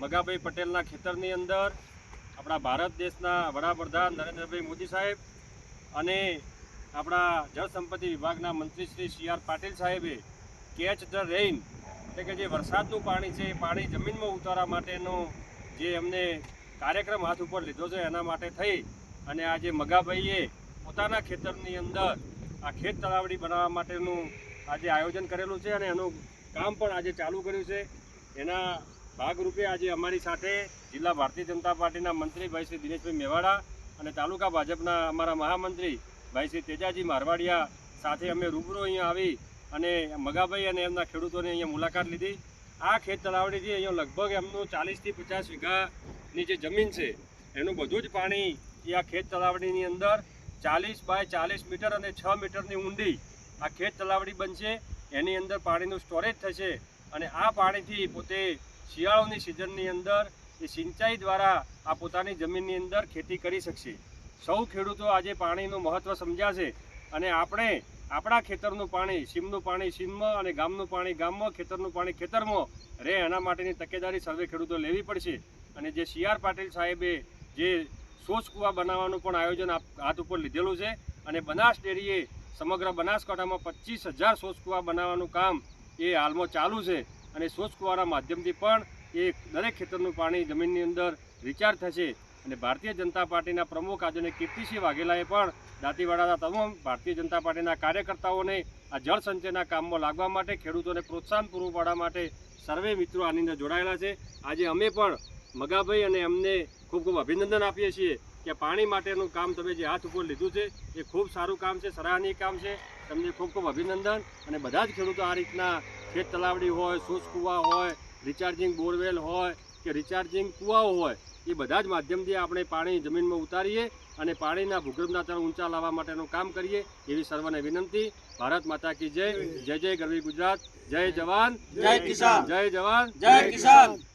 મગાભાઈ પટેલના ખેતરની અંદર આપણા ભારત દેશના વડાપ્રધાન નરેન્દ્રભાઈ મોદી સાહેબ અને આપણા જળસંપત્તિ વિભાગના મંત્રી શ્રી સી આર પાટીલ સાહેબે કેચ ધ રેઇન એટલે કે જે વરસાદનું પાણી છે એ પાણી જમીનમાં ઉતારવા માટેનો જે એમને કાર્યક્રમ હાથ ઉપર લીધો છે એના માટે થઈ અને આજે મગાભાઈએ પોતાના ખેતરની અંદર આ ખેત તળાવડી બનાવવા માટેનું આજે આયોજન કરેલું છે અને એનું કામ પણ આજે ચાલુ કર્યું છે. એના ભાગરૂપે આજે અમારી સાથે જિલ્લા ભારતીય જનતા પાર્ટીના મંત્રી ભાઈ શ્રી દિનેશભાઈ મેવાડા અને તાલુકા ભાજપના અમારા મહામંત્રી ભાઈ શ્રી તેજાજી મારવાડિયા સાથે અમે રૂબરૂ અહીંયા આવી અને મગાભાઈ અને એમના ખેડૂતોને અહીંયા મુલાકાત લીધી. આ ખેત તળાવડીથી અહીંયા લગભગ એમનું ચાલીસથી પચાસ વીઘાની જે જમીન છે, એનું બધું જ પાણી એ આ ખેત તળાવડીની અંદર ચાલીસ બાય ચાલીસ મીટર અને છ મીટરની ઊંડી આ ખેત તળાવડી બનશે. એની અંદર પાણીનું સ્ટોરેજ થશે અને આ પાણીથી પોતે શિયાળોની સિઝનની અંદર એ સિંચાઈ દ્વારા આ પોતાની જમીનની અંદર ખેતી કરી શકશે. સૌ ખેડૂતો આજે પાણીનું મહત્ત્વ સમજ્યા છે અને આપણે આપણા ખેતરનું પાણી, સીમનું પાણી, સીમમાં અને ગામનું પાણી, ગામમાં ખેતરનું પાણી, ખેતરમાં રહે એના માટેની તકેદારી સર્વે ખેડૂતો લેવી પડશે. અને જે સી પાટીલ સાહેબે જે સોચ કૂવા બનાવવાનું પણ આયોજન હાથ ઉપર લીધેલું છે અને બનાસ ડેરીએ સમગ્ર બનાસકાંઠામાં પચીસ હજાર સોચ કૂવા બનાવવાનું કામ એ હાલમાં ચાલુ છે. અને સોચ કૂવાના માધ્યમથી પણ એ દરેક ખેતરનું પાણી જમીનની અંદર રિચાર્જ થશે. અને ભારતીય જનતા પાર્ટીના પ્રમુખ આજે કીર્તિસિંહ વાઘેલાએ પણ દાંતીવાડાના તમામ ભારતીય જનતા પાર્ટીના કાર્યકર્તાઓને આ જળ સંચયના કામમાં લાગવા માટે, ખેડૂતોને પ્રોત્સાહન પૂરું પાડવા માટે સર્વે મિત્રો આની અંદર જોડાયેલા છે. આજે અમે પણ મગાભાઈ અને એમને ખૂબ ખૂબ અભિનંદન આપીએ છીએ. કે પાણી માટેનું કામ તમે જે હાથ ઉપર લીધું છે એ ખૂબ સારું કામ છે સરાહનીય કામ છે. તમને ખૂબ ખૂબ અભિનંદન. અને બધા જ ખેડૂતો આ રીતના ખેત તલાવડી હોય સૂચ કૂવા હોય રિચાર્જિંગ બોરવેલ હોય કે રિચાર્જિંગ કૂવાઓ હોય એ બધા જ માધ્યમથી આપણે પાણી જમીનમાં ઉતારીએ અને પાણીના ભૂગર્ભના તળ ઊંચા લાવવા માટેનું કામ કરીએ એવી સર્વને વિનંતી. ભારત માતા કી જય. જય જય ગરવી ગુજરાત. જય જવાન. જય કિસાન. જય જવાન. જય કિસાન.